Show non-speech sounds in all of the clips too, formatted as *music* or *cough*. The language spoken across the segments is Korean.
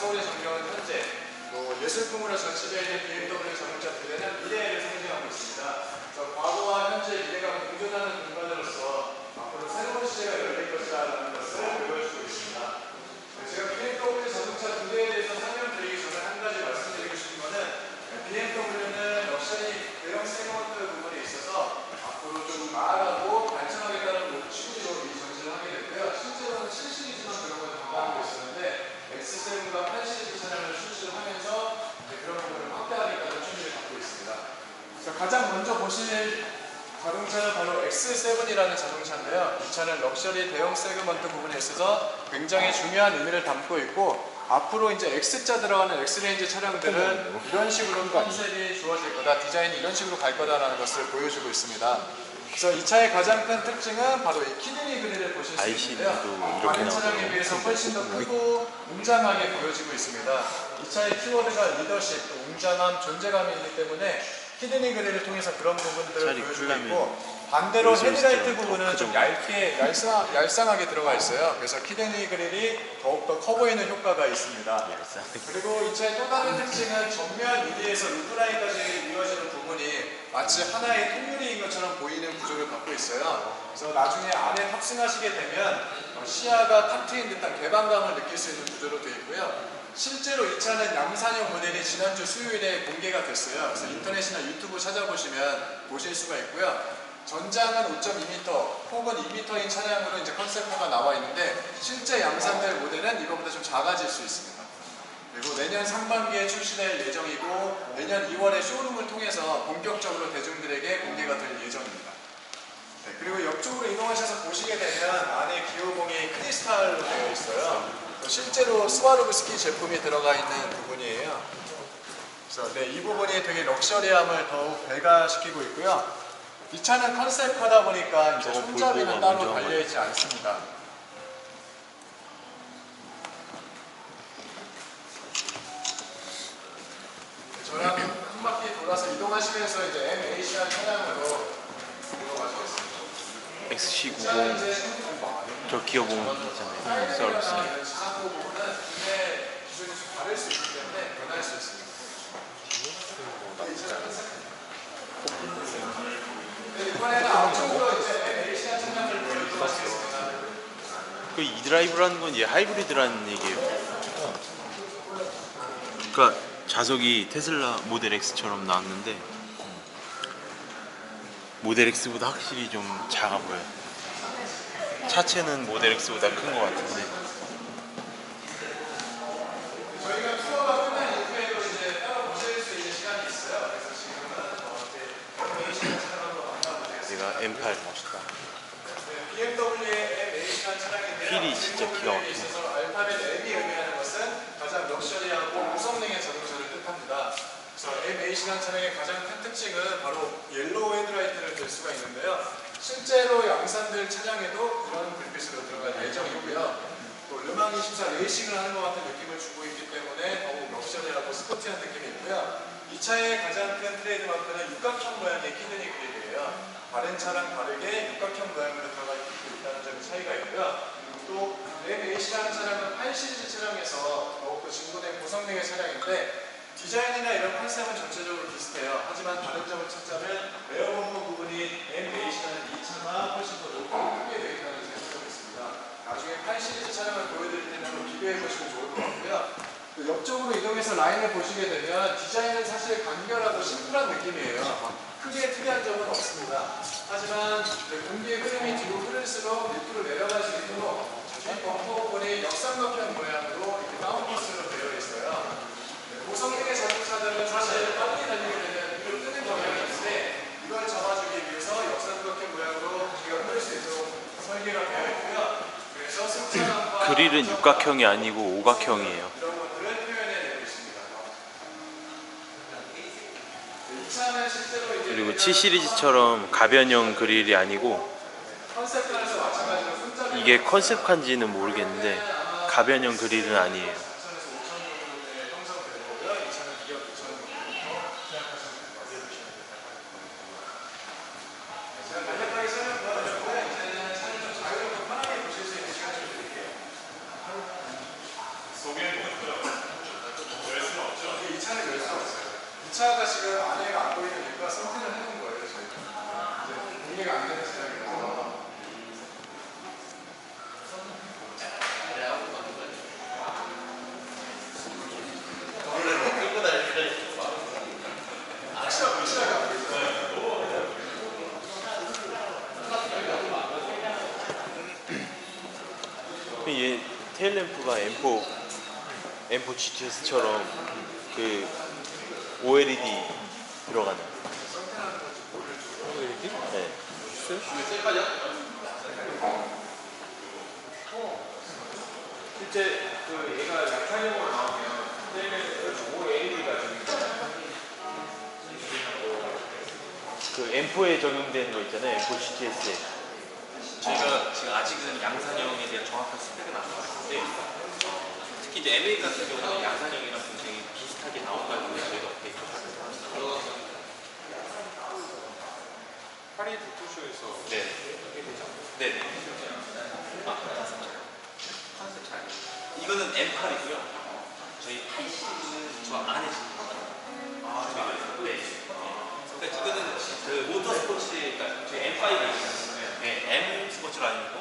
서울의 전경은 현재, 또 예술품으로 전시되어 있는 BMW 자동차 두 대는 미래를 상징하고 있습니다. 그래서 과거와 현재 미래가 공존하는 공간으로서 앞으로 새로운 시대가 열릴 것이라는 것을 보여주고 있습니다. 네, 제가 BMW 자동차 두 대에 대해서 설명드리기 전에 한 가지 말씀드리고 싶은 거는 BMW는 럭셔리 대형 세그먼트 부분에 있어서 앞으로 좀 나아가고 발전하겠다는 목적으로 이 전시를 하게 됐고요. 실제로는 7시리즈만 그런 걸 담당하고 있었는데 X7과 8시리즈 차량을 출시를 하면서 이제 그런 부분을 확대하겠다는 취지를 갖고 있습니다. 자, 가장 먼저 보실 자동차는 바로 X7이라는 자동차인데요. 이 차는 럭셔리 대형 세그먼트 부분에 있어서 굉장히 중요한 의미를 담고 있고 앞으로 이제 X자 들어가는 X레인지 차량들은 이런 식으로 컨셉이 주어질 거다, 디자인이 이런 식으로 갈 거다라는 것을 보여주고 있습니다. 그래서 이 차의 가장 큰 특징은 바로 이 키드니 그릴을 보실 수 있는데요. 다른 차량에. 비해서 훨씬 더 크고 웅장하게 보여지고 있습니다. 이 차의 키워드가 리더십, 또 웅장함, 존재감이 있기 때문에 키드니 그릴을 통해서 그런 부분들을 보여주고 있고 반대로 헤드라이트 부분은 좀. 얇게 얄쌍, 얄쌍하게 들어가 있어요. 그래서 키드니 그릴이 더욱더 커 보이는 효과가 있습니다. 그리고 이 차의 또 다른 특징은 전면 위에서 루프라인까지 이어지는 부분이 마치 하나의 통유리인 것처럼 보이는 구조를 갖고 있어요. 그래서 나중에 안에 탑승하시게 되면 어, 시야가 탁 트인 듯한 개방감을 느낄 수 있는 구조로 되어 있고요. 실제로 이 차는 양산형 모델이 지난주 수요일에 공개가 됐어요. 그래서 인터넷이나 유튜브 찾아보시면 보실 수가 있고요. 전장은 5.2m 혹은 2m인 차량으로 이제 컨셉화가 나와 있는데 실제 양산될 모델은 이거보다 좀 작아질 수 있습니다. 그리고 내년 상반기에 출시될 예정이고 내년 2월에 쇼룸을 통해서 본격적으로 대중들에게 공개가 될 예정입니다. 네, 그리고 옆쪽으로 이동하셔서 보시게 되면 안에 기어봉이 크리스탈로 되어 있어요. 또 실제로 스와로브스키 제품이 들어가 있는 부분이에요. 그래서 네, 이 부분이 되게 럭셔리함을 더욱 배가시키고 있고요. 이 차는 컨셉하다 보니까 이제 손잡이는 따로 먼저 달려 있지 않습니다. 저랑 한 바퀴 돌아서 이동하시면서 이제 M A시아 차량으로. XC90 차는 이제 저 기어봉 있잖아요. 네, 이제 보여드리겠습니다. 그 이드라이브라는 건얘 하이브리드라는 얘기예요. 그러니까 자석이 테슬라 모델 X처럼 나왔는데 모델 X보다 확실히 좀 작아 보여요. 차체는 모델 X보다 큰 것 같은데. 내가 M8 멋있다. 휠이 진짜 기가 막히네. 알파벳 M이 의미하는 것은 가장 럭셔리하고 무성능의 자동차를 뜻합니다. 그래서 M A시간 차량의 가장 큰 특징은 바로 옐로우 헤드라이트를 들 수가 있는데요. 실제로 양산될 차량에도 이런 불빛으로 들어갈 예정이고요. 또 르망 24 레이싱을 하는 것 같은 느낌을 주고 있기 때문에 더욱 럭셔리하고 스포티한 느낌이 있고요. 이 차의 가장 큰 트레이드마크는 육각형 모양의 키드니 그릴이에요. 다른 차랑 다르게 육각형 모양으로 들어가 있다는 점이 차이가 있고요. 또 M8시라는 차량은 8시리즈 차량에서 더욱더 진보된 고성능의 차량인데 디자인이나 이런 컨셉은 전체적으로 비슷해요. 하지만 다른 점을 찾자면 레어 범퍼 부분이 M8이라는 이 차가 훨씬 더 높고 크게 되어 있다는 장점이 있습니다. 나중에 8 시리즈 차량을 보여드릴 때는 한번 비교해 보시면 좋을 것 같고요. 그 옆쪽으로 이동해서 라인을 보시게 되면 디자인은 사실 간결하고 심플한 느낌이에요. 막 크게 특이한 점은 없습니다. 하지만 그 공기의 흐름이 뒤로 흐를수록 밑으로 내려갈 수 있도록 이 범퍼 부분이 역삼각형 모양으로 이렇게 다운코스로 되어 있어요. 네, 고성능의 자동차들은 사실 빨리 달리게 되면 위로 뜨는 경향이 있는데 이걸 잡아주기 위해서 역삼각형 모양으로 공기가 흐를 수 있도록 설계가 되어 있고요. 그래서 승차감과 그릴은 육각형이 아니고 오각형이에요. 이런 것들을 표현해내고 있습니다. 이 차는 실제로 이제 그리고 7 시리즈처럼 가변형 그릴이 아니고 마찬가지로 이게 컨셉칸지는 모르겠는데 가변형 그릴은 아니에요. 4천에서 5천 정도에 형성되는 거고요. 이 차는 2억 9천 정도 생각하시면 됩니다. 제가 간략하게 설명 도와드렸고요. 이제는 차를 좀 자유롭고 편하게 보실 수 있는 시간 좀 드릴게요. 이 차는 열 수가 없어요. 이 차가 지금 안에가 안 보이니까 선택을 해놓은 거예요, 저희가. 이제 공개가 안 되는 차량이라서. 확실하게 확실하게 안 보이죠. 얘 테일 램프가 M4 M4 GTS처럼 그 OLED 들어가는. OLED? 네. 실제 그 얘가 약탈용으로 나오면 테일램프 OLED가 그 M4에 적용되는 거 있잖아요. M4 GTS에. 지금 아직은 양산형에 대한 정확한 스펙은 안 나왔는데 어, 특히 이제 MA 같은 경우는 양산형이랑 굉장히 비슷하게 나온다는 걸 저희가 업데이트 했습니다. 파리 부투쇼에서 네. 되죠? 네네. 아, 컨셉 차이. 이거는 M8이고요. 저희 8시는 저 안에 지금 아, 저희가 네. 그러니까 이거는 그 모터 스포츠, 그러니까 저희 M5가 있잖아요. 네, M 스포츠 라인이고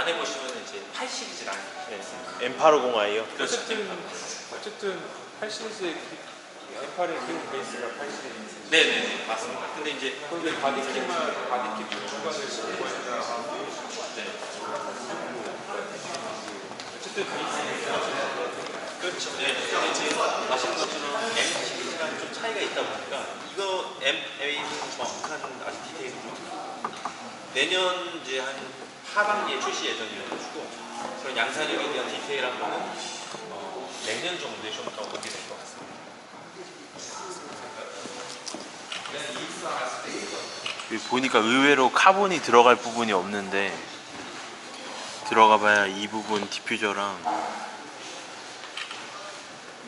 안에 보시면 이제 8 시리즈 라인. 네. M850i요. 그렇죠. 어쨌든 어쨌든 8 시리즈의 M8의 기본 베이스가 8 시리즈. 네네네 맞습니다. 근데 이제 근데 바디kit만 바디킷 부추관을 공부한다. 네. 어쨌든 베이스는 그렇죠. 네. 근데 이제 아시는 것처럼 M 시리즈랑 좀 차이가 있다 보니까 이거 M A는 정확한 아직 디테일이 내년 이제 한 하반기에 출시 예정이어가지고 그런 양산형에 대한 디테일한 거는 어, 내년 정도에 좀 더 오게 될 것 같습니다. 보니까 의외로 카본이 들어갈 부분이 없는데 들어가봐야 이 부분 디퓨저랑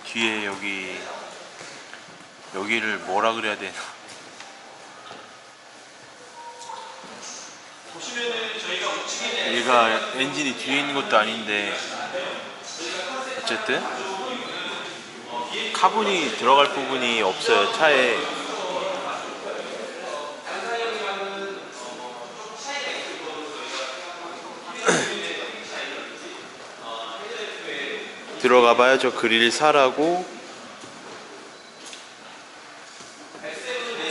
뒤에 여기 여기를 뭐라 그래야 되나 보시면은 저희가 우측에 얘가 엔진이 뒤에 있는 것도 아닌데 어쨌든 카본이 들어갈 부분이 없어요 차에. *clears throat* 들어가봐야 저 그릴 사라고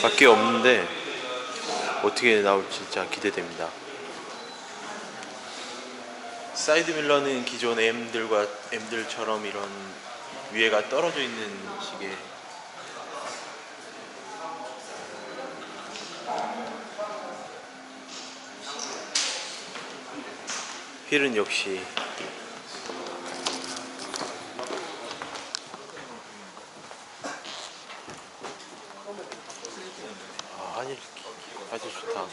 밖에 없는데 어떻게 나올지 진짜 기대됩니다. 사이드 밀러는 기존 M들과 M들처럼 이런 위에가 떨어져 있는 식의 휠은 역시 아, 화질 화질 좋다.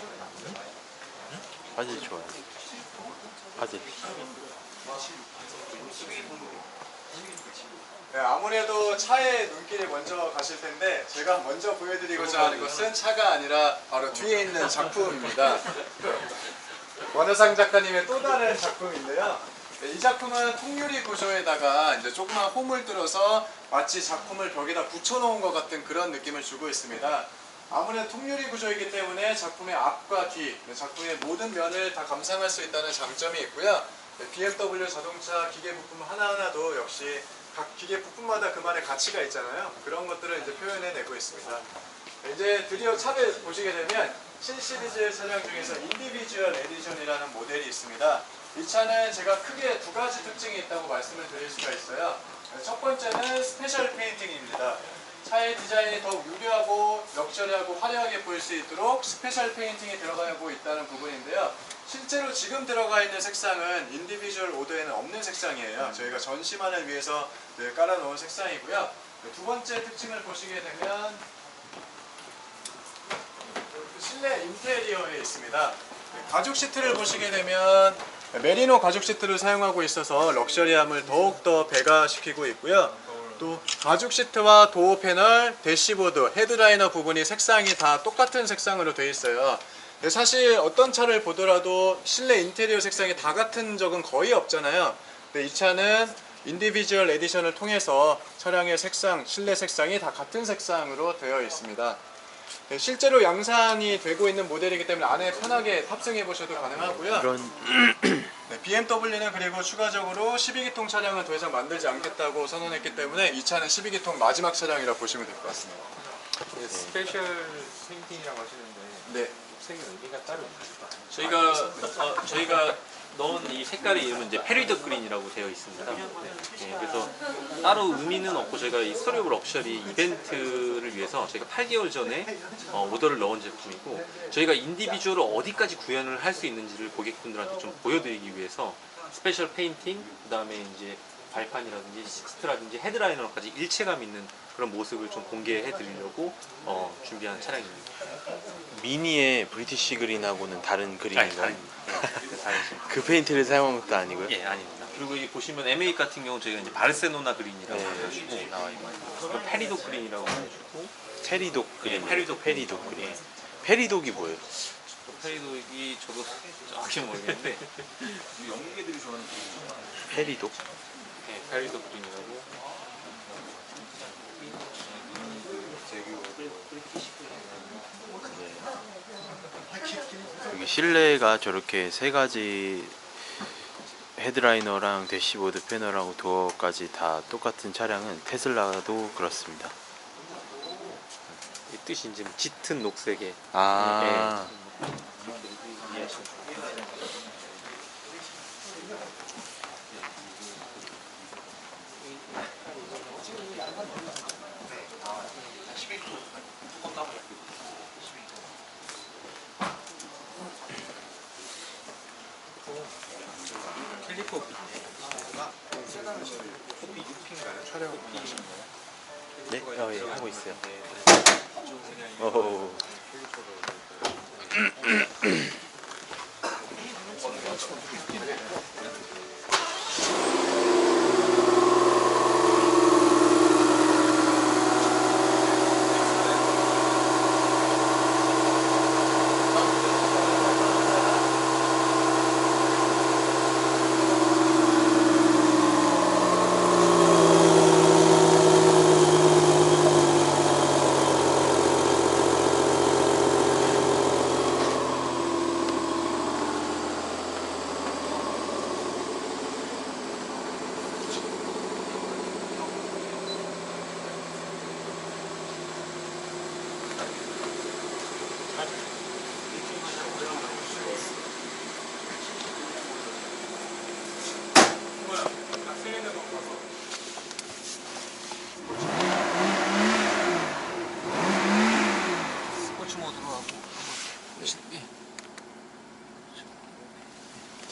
화질 좋아요. 화질. 네, 아무래도 차에 눈길이 먼저 가실 텐데 제가 먼저 보여드리고자 하는 것은 차가 아니라 바로 뒤에 있는 작품입니다. 원효상 작가님의 또 다른 작품인데요. 네, 이 작품은 통유리 구조에다가 이제 조그만 홈을 뚫어서 마치 작품을 벽에다 붙여놓은 것 같은 그런 느낌을 주고 있습니다. 아무래도 통유리 구조이기 때문에 작품의 앞과 뒤, 네, 작품의 모든 면을 다 감상할 수 있다는 장점이 있고요. 네, BMW 자동차 기계 부품 하나하나도 역시 각 기계 부품마다 그만의 가치가 있잖아요. 그런 것들을 이제 표현해내고 있습니다. 네, 이제 드디어 차를 보시게 되면 신시리즈 차량 중에서 인디비주얼 에디션이라는 모델이 있습니다. 이 차는 제가 크게 두 가지 특징이 있다고 말씀을 드릴 수가 있어요. 네, 첫 번째는 스페셜 페인팅입니다. 차의 디자인이 더욱 유려하고 럭셔리하고 화려하게 보일 수 있도록 스페셜 페인팅이 들어가고 있다는 부분인데요. 실제로 지금 들어가 있는 색상은 인디비주얼 오더에는 없는 색상이에요. 저희가 전시만을 위해서 늘 깔아놓은 색상이고요. 네, 두 번째 특징을 보시게 되면 실내 인테리어에 있습니다. 네, 가죽 시트를 보시게 되면 메리노 가죽 시트를 사용하고 있어서 럭셔리함을 더욱더 배가시키고 있고요. 또 가죽 시트와 도어 패널, 대시보드, 헤드라이너 부분이 색상이 다 똑같은 색상으로 되어 있어요. 사실 어떤 차를 보더라도 실내 인테리어 색상이 다 같은 적은 거의 없잖아요. 근데 이 차는 인디비주얼 에디션을 통해서 차량의 색상, 실내 색상이 다 같은 색상으로 되어 있습니다. 네, 실제로 양산이 되고 있는 모델이기 때문에 안에 편하게 탑승해 보셔도 가능하고요. 이런 네, BMW는 그리고 추가적으로 12기통 차량은 더 이상 만들지 않겠다고 선언했기 때문에 이 차는 12기통 마지막 차량이라 고 보시면 될 것 같습니다. 스페셜 페인팅이라고 하시는데 네, 색의 의미가 따로 있을까? 저희가 어, 저희가 넣은 이 색깔의 이름은 이제 페리더 그린이라고 되어 있습니다. 네, 그래서 따로 의미는 없고 저희가 이 스토리 오브 럭셔리 이벤트를 위해서 저희가 8개월 전에 어, 오더를 넣은 제품이고 저희가 인디비주얼을 어디까지 구현을 할 수 있는지를 고객분들한테 좀 보여드리기 위해서 스페셜 페인팅 그 다음에 이제 발판이라든지 식스트라든지 헤드라이너까지 일체감 있는 그런 모습을 좀 공개해 드리려고 어, 준비한 차량입니다. 미니의 브리티시 그린하고는 다른 아니, 그린인가요? 네. *laughs* 그 페인트를 사용한 것도 아니고요? 예, 아닙니다. 그리고 이 보시면 M8 같은 경우 저희가 이제 바르셀로나 그린이라고 네. 해가지고 나와 있고, 페리도 그린이라고 해가지고, 페리독 그린. 예, 페리독 페리독 그린. 예. 페리독이 뭐예요? 페리독이 저도 정확히 모르겠는데, *laughs* 영국애들이 좋아하는 페리독? 예, 페리도 그린이라고. 실내가 저렇게 세 가지 헤드라이너랑 대시보드 패널하고 도어까지 다 똑같은 차량은 테슬라도 그렇습니다. 이 뜻이 이제 짙은 녹색의 아, 이해하시면 좋겠어요. 캘리퍼 네? 어, 예, 하고 있어요. 오, *laughs*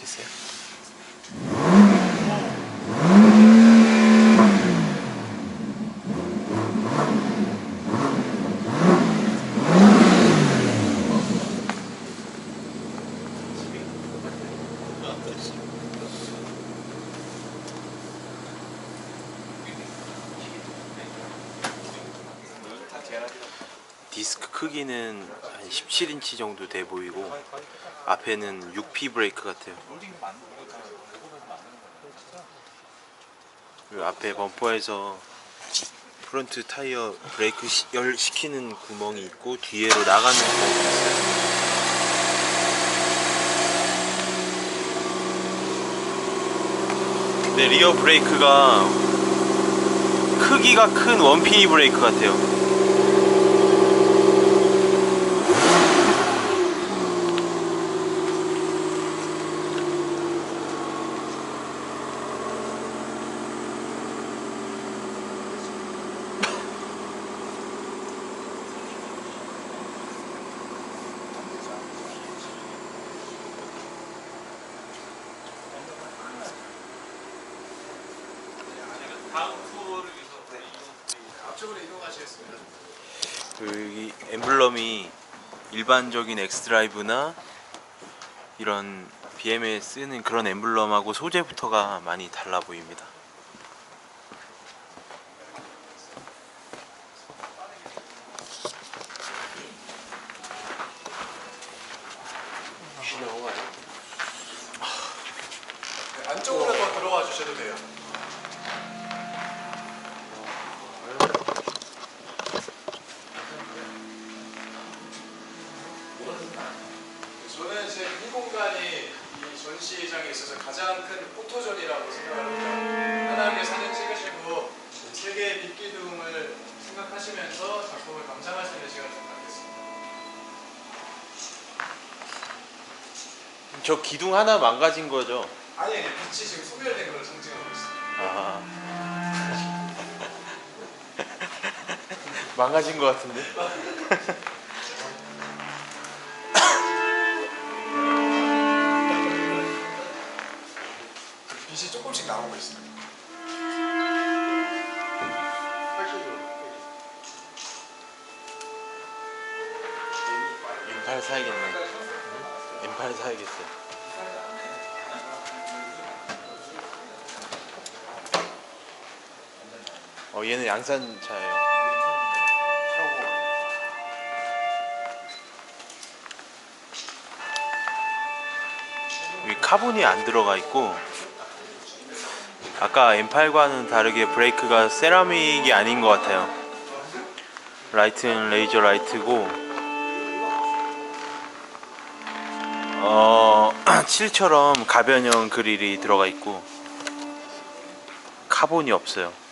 됐어요? 디스크 크기는 한 17인치 정도 돼 보이고 앞에는 6P 브레이크 같아요. 앞에 범퍼에서 프론트 타이어 브레이크 시, 열 시키는 구멍이 있고 뒤에로 나가는 구멍이 있어요. 근데 리어 브레이크가 크기가 큰 원피 브레이크 같아요. 다음 투어를 위해서 앞쪽으로 이동하시겠습니다. 여기 엠블럼이 일반적인 엑스드라이브나 이런 BM에 쓰는 그런 엠블럼하고 소재부터가 많이 달라 보입니다. 기둥 하나 망가진 거죠? 아니, 빛이 지금 소멸된 걸 상징하고 있습니다. 아. *laughs* 망가진 것 같은데? 양산 차예요. 카본이 안 들어가 있고 아까 M8과는 다르게 브레이크가 세라믹이 아닌 것 같아요. 라이트는 레이저 라이트고 어 *clears throat* 7처럼 가변형 그릴이 들어가 있고 카본이 없어요.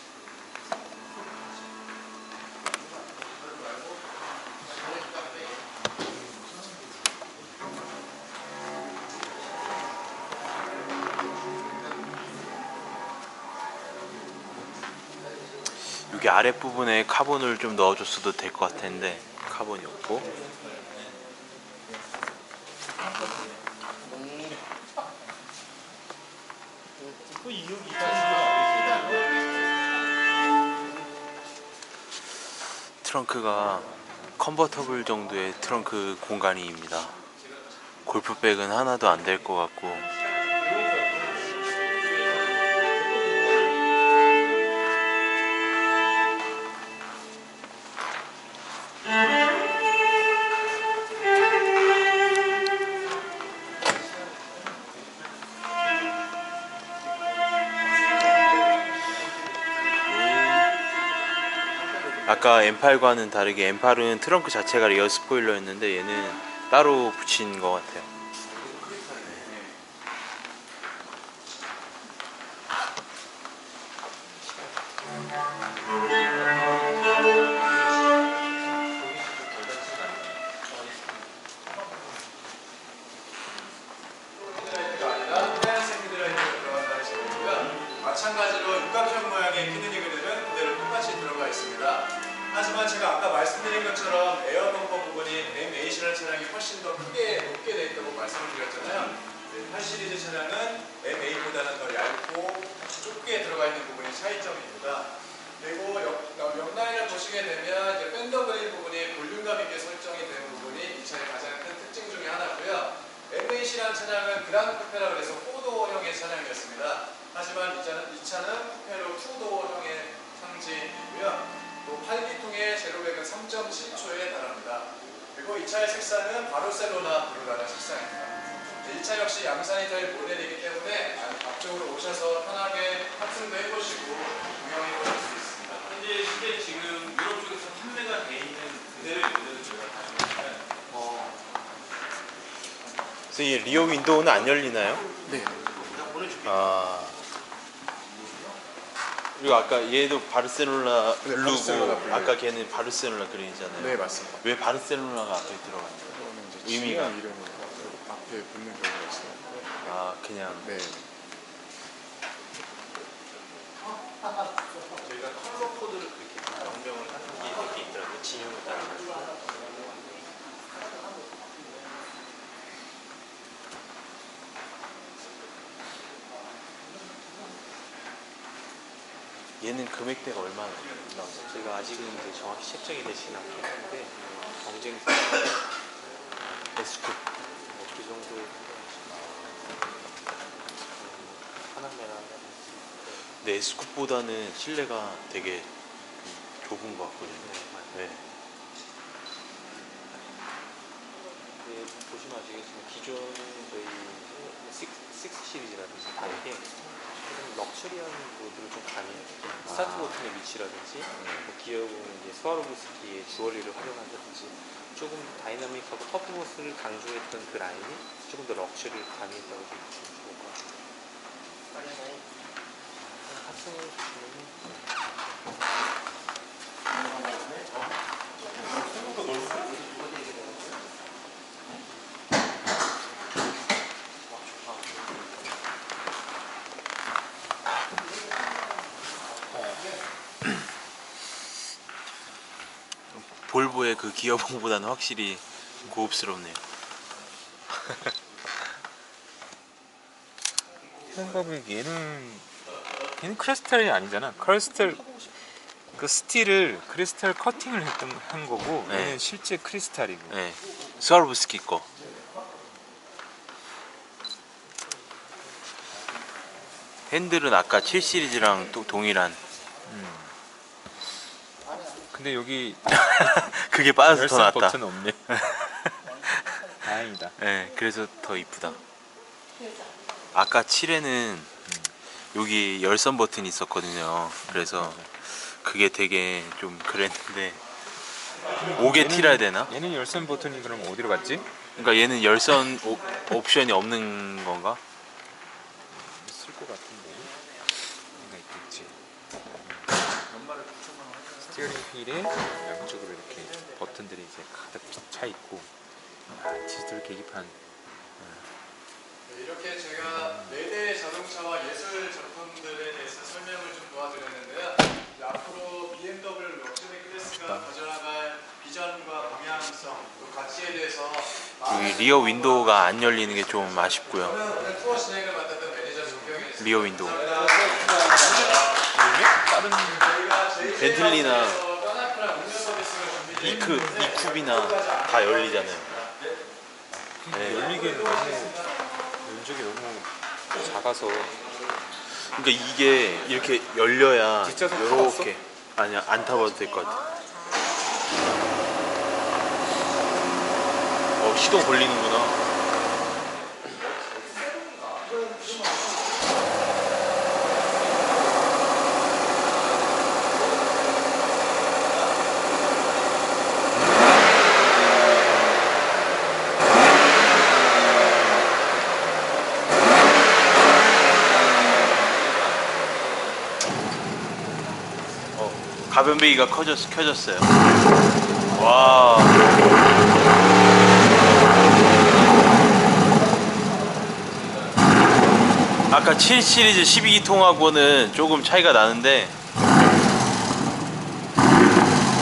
아랫부분에 카본을 좀 넣어줬어도 될 것 같은데 카본이 없고 트렁크가 컨버터블 정도의 트렁크 공간이입니다. 골프백은 하나도 안 될 것 같고 아까 M8과는 다르게 M8은 트렁크 자체가 리어 스포일러였는데 얘는 따로 붙인 것 같아요. 그리고 이 차의 색상은 바르셀로나 블루라는 색상입니다. 이차 역시 양산이 될 모델이기 때문에 앞쪽으로 오셔서 편하게 탑승도 해보시고 구경해 보실 수 있습니다. 현재 실제 지금 유럽 쪽에서 판매가 돼 있는 그대로의 모델을 저희가 가지고 있는 어, 그래서 이 리어 윈도우는 안 열리나요? 네. 아 그리고 아까 얘도 바르셀로나 네, 블루고 바르셀로나 블루. 아까 걔는 바르셀로나 그린이잖아요. 네 맞습니다. 왜 바르셀로나가 앞에 들어가요? 그거는 이제 의미가. 중요한 이름으로 앞에 붙는 경우가 있어요. 아 그냥 네. 저희가 컬러 코드를 그렇게 명명을 하는 게 이렇게 있더라고요. 진영을 따라가지고. 얘는 금액대가 얼마나 나오죠? 저희가 아직은 이제 정확히 책정이 되지는 않긴 한데 경쟁사 에스쿱 뭐그 정도 하나메라라든지 근데 에스쿱보다는 실내가 되게 좀 좁은 것 같거든요. 네. 근데 보시면 아시겠지만 기존 저희 6, 6 시리즈라든지 다르게 좀 럭셔리한 모드를 좀 가미해요. 스타트 버튼의 위치라든지 뭐 기어봉 이제 스와로브스키의 주얼리를 활용한다든지 조금 다이나믹하고 퍼포먼스를 강조했던 그 라인이 조금 더 럭셔리를 가미했다고 좀 보시면 좋을 것 같아요. 합성해 주시면 볼보의 그 기어봉보다는 확실히 고급스럽네요. *laughs* 생각보면 얘는 얘는 크리스탈이 아니잖아. 크리스탈 그 스틸을 크리스탈 커팅을 했던 한 거고 네. 얘는 실제 크리스탈이고. 네, 스와로브스키 거. 핸들은 아까 7 시리즈랑 또 동일한. 근데 여기 *laughs* 그게 빠져서 더 열선 낫다. 버튼 없네. *laughs* 다행이다. 네, 그래서 더 이쁘다. 아까 7에는 여기 열선 버튼이 있었거든요. 그래서 그게 되게 좀 그랬는데 5개 틸해야 되나? 얘는 열선 버튼이 그럼 어디로 갔지? 그러니까 얘는 열선 오, 옵션이 없는 건가? 있을 것 같은데. 뭔가 있겠지. 스티어링 휠에 양쪽으로 이렇게 버튼들이 이제 가득 차 있고 아, 디지털 계기판 네, 이렇게 제가 4대의 자동차와 예술 작품들에 대해서 설명을 좀 도와드렸는데요. 앞으로 BMW 럭셔리 클래스가 가져나갈 비전과 방향성, 또 가치에 대해서 여기 리어 윈도우가 안 열리는 게 좀 아쉽고요. 저는 오늘 투어 진행을 맡았던 매니저 조경이 있습니다. 리어 윈도우. JJ 벤틀리나 그 이크, 이쿱이나 다 열리잖아요. 네. 열리기에는 너무 면적이 너무 작아서 그러니까 이게 이렇게 열려야 이렇게 아니야 안 타봐도 될 것 같아. 어 시동 걸리는구나. 가변배기가 커졌, 켜졌어요. 와. 아까 7 시리즈 12기통하고는 조금 차이가 나는데,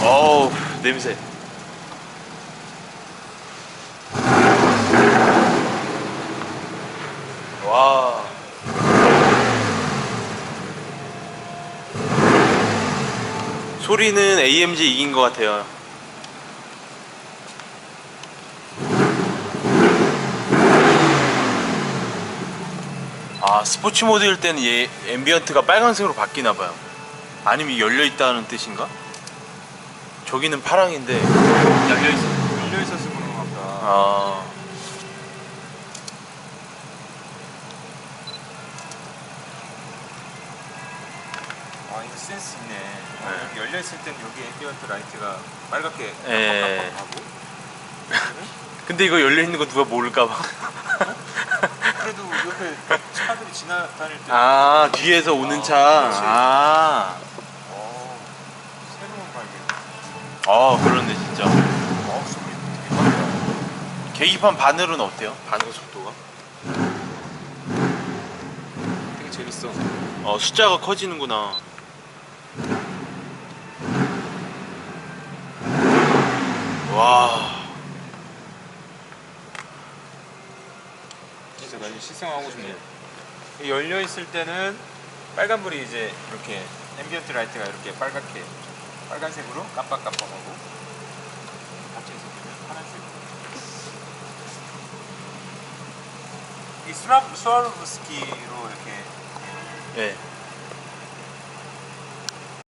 어우, 냄새. 와. 소리는 AMG 이긴 것 같아요. 아 스포츠 모드일 때는 얘 앰비언트가 빨간색으로 바뀌나 봐요. 아니면 열려 있다는 뜻인가? 저기는 파랑인데 열려 있어. 열려 그런가 보다. 아아 이거 센스 있네. 여기 열려 있을 땐 여기 앰비언트 라이트가 빨갛게 예. 깜빡깜빡하고 *laughs* 근데 이거 열려 있는 거 누가 모를까봐. *laughs* 그래도 옆에 차들이 지나다닐 때 아 뒤에서 오는 차. 아. 어, 새로운 발견. 아 그런데 진짜. 어, 소리 되게 빠르다. 계기판 바늘은 어때요? 반응 속도가? 되게 재밌어. 어 숫자가 커지는구나. 와. 진짜 나 이거 시승하고 싶네. 이 열려 있을 때는 빨간불이 이제 이렇게 앰비언트 라이트가 이렇게 빨갛게 빨간색으로 깜빡깜빡하고 닫혀 있을 때는 파란색으로. 이 스랍 스와로브스키로 이렇게 예.